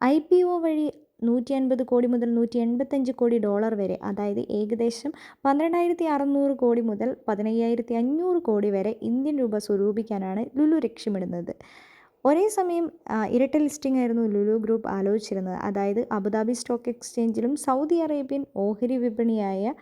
I P O വഴി നൂറ്റി അൻപത് കോടി മുതൽ നൂറ്റി എൺപത്തഞ്ച് കോടി ഡോളർ വരെ അതായത് ഏകദേശം പന്ത്രണ്ടായിരത്തി അറുന്നൂറ് കോടി മുതൽ പതിനയ്യായിരത്തി അഞ്ഞൂറ് കോടി വരെ ഇന്ത്യൻ രൂപ സ്വരൂപിക്കാനാണ് ലുലു ലക്ഷ്യമിടുന്നത്. ഒരേ സമയം ഇരട്ട ലിസ്റ്റിംഗ് ആയിരുന്നു ലുലു ഗ്രൂപ്പ് ആലോചിച്ചിരുന്നത്. അതായത് അബുദാബി സ്റ്റോക്ക് എക്സ്ചേഞ്ചിലും സൗദി അറേബ്യൻ ഓഹരി വിപണിയായ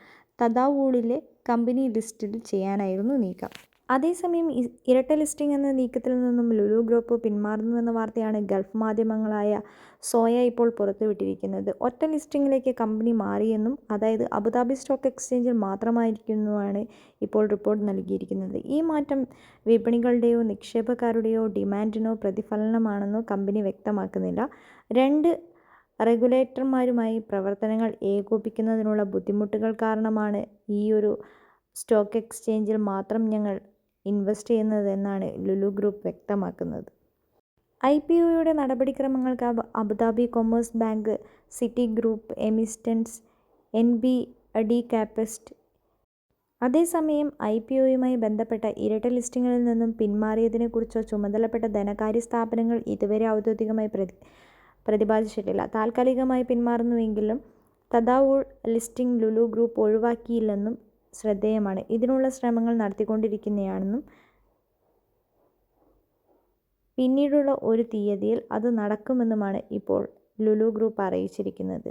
തദാവൂളിലെ കമ്പനി ലിസ്റ്റിൽ ചെയ്യാനായിരുന്നു നീക്കം. അതേസമയം ഇരട്ട ലിസ്റ്റിംഗ് എന്ന നീക്കത്തിൽ നിന്നും ലുലു ഗ്രൂപ്പ് പിന്മാറുന്നുവെന്ന വാർത്തയാണ് ഗൾഫ് മാധ്യമങ്ങളായ സോയ ഇപ്പോൾ പുറത്തുവിട്ടിരിക്കുന്നത്. ഒറ്റ ലിസ്റ്റിംഗിലേക്ക് കമ്പനി മാറിയെന്നും അതായത് അബുദാബി സ്റ്റോക്ക് എക്സ്ചേഞ്ചിൽ മാത്രമായിരിക്കുന്നുമാണ് ഇപ്പോൾ റിപ്പോർട്ട് നൽകിയിരിക്കുന്നത്. ഈ മാറ്റം വിപണികളുടെയോ നിക്ഷേപക്കാരുടെയോ ഡിമാൻഡിനോ പ്രതിഫലനമാണെന്നോ കമ്പനി വ്യക്തമാക്കുന്നില്ല. രണ്ട് റെഗുലേറ്റർമാരുമായി പ്രവർത്തനങ്ങൾ ഏകോപിക്കുന്നതിനുള്ള ബുദ്ധിമുട്ടുകൾ കാരണമാണ് ഈയൊരു സ്റ്റോക്ക് എക്സ്ചേഞ്ചിൽ മാത്രം ഞങ്ങൾ ഇൻവെസ്റ്റ് ചെയ്യുന്നതെന്നാണ് ലുലു ഗ്രൂപ്പ് വ്യക്തമാക്കുന്നത്. ഐ പി ഒയുടെ നടപടിക്രമങ്ങൾക്ക് Abu Dhabi commerce bank city group എമിസ്റ്റൻസ് N B D കാപ്പസ്റ്റ്. അതേസമയം ഐ പി ഒയുമായി ബന്ധപ്പെട്ട ഇരട്ട ലിസ്റ്റിംഗിൽ നിന്നും പിന്മാറിയതിനെക്കുറിച്ചോ ചുമതലപ്പെട്ട ധനകാര്യ സ്ഥാപനങ്ങൾ ഇതുവരെ ഔദ്യോഗികമായി പ്രതി പ്രതിപാദിച്ചിട്ടില്ല. താൽക്കാലികമായി പിന്മാറുന്നുവെങ്കിലും തദാവൂൾ ലിസ്റ്റിംഗ് ലുലു ഗ്രൂപ്പ് ഒഴിവാക്കിയില്ലെന്നും ശ്രദ്ധേയമാണ്. ഇതിനുള്ള ശ്രമങ്ങൾ നടത്തിക്കൊണ്ടിരിക്കുന്നയാണെന്നും പിന്നീടുള്ള ഒരു തീയതിയിൽ അത് നടക്കുമെന്നുമാണ് ഇപ്പോൾ ലുലു ഗ്രൂപ്പ് അറിയിച്ചിരിക്കുന്നത്.